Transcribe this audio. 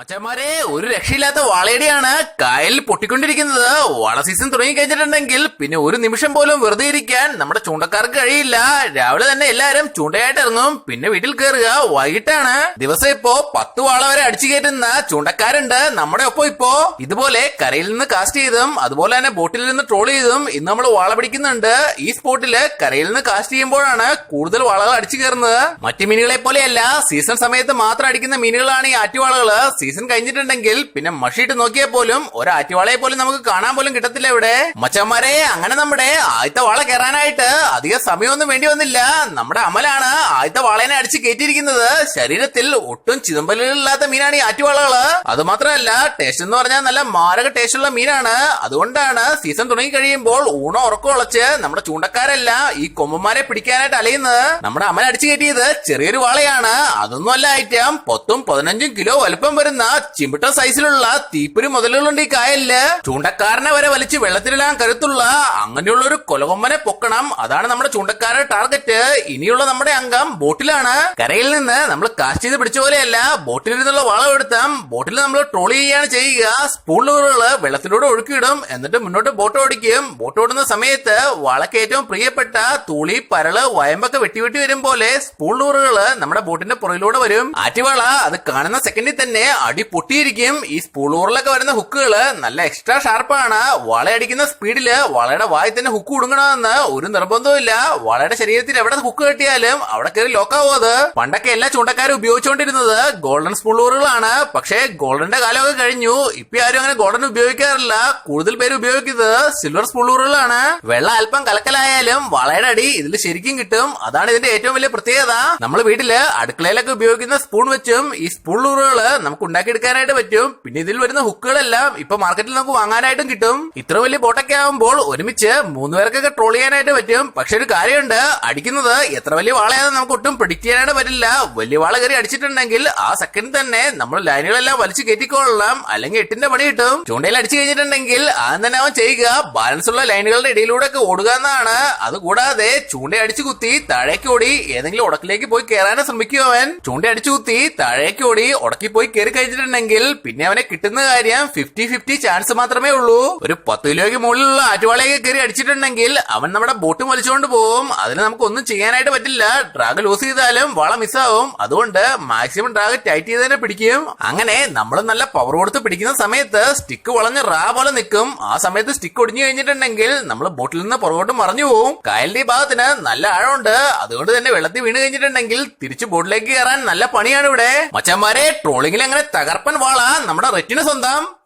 മച്ചന്മാരെ ഒരു രക്ഷയില്ലാത്ത വാളയടിയാണ് കായലിൽ പൊട്ടിക്കൊണ്ടിരിക്കുന്നത്. വള സീസൺ തുടങ്ങി കഴിഞ്ഞിട്ടുണ്ടെങ്കിൽ പിന്നെ ഒരു നിമിഷം പോലും വെറുതെ ഇരിക്കാൻ നമ്മുടെ ചൂണ്ടക്കാർക്ക് കഴിയില്ല. രാവിലെ തന്നെ എല്ലാരും ചൂണ്ടയായിട്ട് ഇറങ്ങും. പിന്നെ വീട്ടിൽ കയറുക വൈകിട്ടാണ്. ദിവസം ഇപ്പോ പത്ത് വാള വരെ അടിച്ചു കയറ്റുന്ന ചൂണ്ടക്കാരുണ്ട് നമ്മുടെ ഒപ്പം ഇപ്പോ. ഇതുപോലെ കരയിൽ നിന്ന് കാസ്റ്റ് ചെയ്തും അതുപോലെ തന്നെ ബോട്ടിൽ നിന്ന് ട്രോൾ ചെയ്തും ഇന്ന് നമ്മൾ വാള പിടിക്കുന്നുണ്ട്. ഈ സ്പോട്ടിൽ കരയിൽ നിന്ന് കാസ്റ്റ് ചെയ്യുമ്പോഴാണ് കൂടുതൽ വാളകൾ അടിച്ചു കയറുന്നത്. മറ്റു മീനുകളെ പോലെയല്ല സീസൺ സമയത്ത് മാത്രം അടിക്കുന്ന മീനുകളാണ് ഈ ആറ്റുവാളകൾ. സീസൺ കഴിഞ്ഞിട്ടുണ്ടെങ്കിൽ പിന്നെ മഷിയിട്ട് നോക്കിയാൽ പോലും ഒരു പോലും നമുക്ക് കാണാൻ പോലും കിട്ടത്തില്ല ഇവിടെ. മച്ചന്മാരെ അങ്ങനെ നമ്മുടെ ആദ്യത്തെ വാള കയറാനായിട്ട് അധിക സമയമൊന്നും വേണ്ടി വന്നില്ല. നമ്മുടെ അമലാണ് ആദ്യത്തെ വാളേനെ അടിച്ച് കയറ്റിയിരിക്കുന്നത്. ശരീരത്തിൽ ഒട്ടും ചിതമ്പലില്ലാത്ത മീനാണ് ഈ ആറ്റുവാളകൾ. അത് മാത്രമല്ല ടേസ്റ്റ് എന്ന് പറഞ്ഞാൽ നല്ല മാരക ടേസ്റ്റുള്ള മീനാണ്. അതുകൊണ്ടാണ് സീസൺ തുടങ്ങി കഴിയുമ്പോൾ ഊണോ ഉറക്കം ഉളച്ച് നമ്മുടെ ചൂണ്ടക്കാരല്ല ഈ കൊമ്പന്മാരെ പിടിക്കാനായിട്ട് അലയുന്നത്. നമ്മുടെ അമൽ അടിച്ചു കയറ്റിയത് ചെറിയൊരു വാളയാണ്. അതൊന്നും അല്ല ഐറ്റം പത്തും പതിനഞ്ചും കിലോ വലുപ്പം വരുന്ന ചിമിട്ട സൈസിലുള്ള തീപ്പൊരി മുതലുകളുണ്ട് ഈ കായലിൽ. ചൂണ്ടക്കാരനെ വരെ വലിച്ച് വെള്ളത്തിലിടാൻ കരുത്തുള്ള അങ്ങനെയുള്ള ഒരു കൊലകൊമ്പനെ പൊക്കണം. അതാണ് നമ്മുടെ ചൂണ്ടക്കാരുടെ ടാർഗറ്റ് ഇനിയുള്ള നമ്മുടെ അംഗം ബോട്ടിലാണ്. കരയിൽ നിന്ന് നമ്മൾ കാസ്റ്റ് ചെയ്ത് പിടിച്ച പോലെയല്ല ബോട്ടിൽ നിന്നുള്ള വളം എടുത്താം ബോട്ടിൽ നമ്മൾ ട്രോളി ചെയ്യുകയാണ് ചെയ്യുക. സ്പൂൺ ലൂറുകൾ വെള്ളത്തിലൂടെ ഒഴുക്കിയിടും. എന്നിട്ട് മുന്നോട്ട് ബോട്ട് ഓടിക്കും. ബോട്ട് ഓടുന്ന സമയത്ത് വളക്ക് ഏറ്റവും പ്രിയപ്പെട്ട തുളി പരൾ വയമ്പൊക്കെ വെട്ടി വെട്ടി വരും പോലെ സ്പൂൺ ലൂറുകൾ നമ്മുടെ ബോട്ടിന്റെ പുറകിലൂടെ വരും. ആറ്റുവാള അത് കാണുന്ന സെക്കൻഡിൽ തന്നെ അടി പൊട്ടിയിരിക്കും. ഈ സ്പൂളൂറിലൊക്കെ വരുന്ന ഹുക്കുകൾ നല്ല എക്സ്ട്രാ ഷാർപ്പാണ് വളയടിക്കുന്ന സ്പീഡിൽ വളയുടെ വായി തന്നെ ഹുക്ക് കൊടുക്കണമെന്ന് ഒരു നിർബന്ധവുമില്ല വളയുടെ ശരീരത്തിൽ എവിടെ ഹുക്ക് കെട്ടിയാലും അവിടെ കയറി ലോക്കാവും അത്. പണ്ടൊക്കെ എല്ലാ ചൂണ്ടക്കാരും ഉപയോഗിച്ചുകൊണ്ടിരുന്നത് ഗോൾഡൻ സ്പൂളൂറുകളാണ് പക്ഷേ ഗോൾഡന്റെ കാലമൊക്കെ കഴിഞ്ഞു. ഇപ്പൊ ആരും അങ്ങനെ ഗോൾഡൻ ഉപയോഗിക്കാറില്ല. കൂടുതൽ പേര് ഉപയോഗിക്കുന്നത് സിൽവർ സ്പൂളൂറുകളാണ് വെള്ളം അല്പം കലക്കലായാലും വളയുടെ അടി ഇതിൽ ശരിക്കും കിട്ടും. അതാണ് ഇതിന്റെ ഏറ്റവും വലിയ പ്രത്യേകത. നമ്മൾ വീട്ടിൽ അടുക്കളയിലൊക്കെ ഉപയോഗിക്കുന്ന സ്പൂൺ വെച്ചും ഈ സ്പൂൺ ലൂറുകൾ നമുക്ക് ഉണ്ടാക്കിയെടുക്കാനായിട്ട് പറ്റും. പിന്നെ ഇതിൽ വരുന്ന ഹുക്കുകളെല്ലാം ഇപ്പൊ മാർക്കറ്റിൽ നമുക്ക് വാങ്ങാനായിട്ടും കിട്ടും. ഇത്ര വലിയ ബോട്ടൊക്കെ ആകുമ്പോൾ ഒരുമിച്ച് മൂന്ന് പേർക്കൊക്കെ ട്രോൾ ചെയ്യാനായിട്ട് പറ്റും. പക്ഷെ ഒരു കാര്യമുണ്ട്. അടിക്കുന്നത് എത്ര വലിയ വാളയാണെന്ന് നമുക്ക് ഒട്ടും പ്രിഡിക്ട് ചെയ്യാനായിട്ട് പറ്റില്ല. വലിയ വാള കയറി അടിച്ചിട്ടുണ്ടെങ്കിൽ ആ സെക്കൻഡ് തന്നെ നമ്മൾ ലൈനുകളെല്ലാം വലിച്ചു കയറ്റിക്കൊള്ളാം അല്ലെങ്കിൽ എട്ടിന്റെ പണി കിട്ടും. ചൂണ്ടയിൽ അടിച്ചു കഴിഞ്ഞിട്ടുണ്ടെങ്കിൽ ആദ്യം തന്നെ അവൻ ചെയ്യുക. ബാലൻസ് ഉള്ള ലൈനുകളുടെ ഇടയിലൂടെ ഒക്കെ ഓടുക എന്നാണ്. അതുകൂടാതെ ചൂണ്ട അടിച്ചു കുത്തി താഴേക്ക് ഓടി ഏതെങ്കിലും ഉടക്കിലേക്ക് പോയി കയറാനും ശ്രമിക്കും അവൻ. ചൂണ്ട അടിച്ചു കുത്തി താഴേക്ക് ഓടി ഉടക്കി പോയി കയറി കഴിഞ്ഞിട്ടുണ്ടെങ്കിൽ പിന്നെ അവനെ കിട്ടുന്ന കാര്യം ഫിഫ്റ്റി ഫിഫ്റ്റി ചാൻസ് മാത്രമേ ഉള്ളൂ. ഒരു പത്ത് കിലോയ്ക്ക് മുകളിലുള്ള ആറ്റുവാളയൊക്കെ കയറി അടിച്ചിട്ടുണ്ടെങ്കിൽ അവൻ നമ്മുടെ ബോട്ട് വലിച്ചുകൊണ്ട് പോകും അതിന് നമുക്ക് ഒന്നും ചെയ്യാനായിട്ട് പറ്റില്ല. ഡ്രാഗ് ലൂസ് ചെയ്താലും വള മിസ്സാവും. അതുകൊണ്ട് മാക്സിമം ഡ്രാഗ് ടൈറ്റ് ചെയ്ത് തന്നെ പിടിക്കും. അങ്ങനെ നമ്മൾ നല്ല പവർ കൊടുത്ത് പിടിക്കുന്ന സമയത്ത് സ്റ്റിക്ക് വളഞ്ഞ് റാ പോലെ നിൽക്കും. ആ സമയത്ത് സ്റ്റിക്ക് ഒടിഞ്ഞു കഴിഞ്ഞിട്ടുണ്ടെങ്കിൽ നമ്മൾ ബോട്ടിൽ നിന്ന് പുറകോട്ട് മറിഞ്ഞു പോകും കായലിന്റെ ഭാഗത്തിന് നല്ല ആഴമുണ്ട്. അതുകൊണ്ട് തന്നെ വെള്ളത്തിൽ വീണ് കഴിഞ്ഞിട്ടുണ്ടെങ്കിൽ തിരിച്ച് ബോട്ടിലേക്ക് കയറാൻ നല്ല പണിയാണ് ഇവിടെ. മച്ചന്മാരെ ട്രോളിങ്ങിൽ അങ്ങനെ തകർപ്പൻ വാള നമ്മുടെ റെറ്റിന് സ്വന്തം.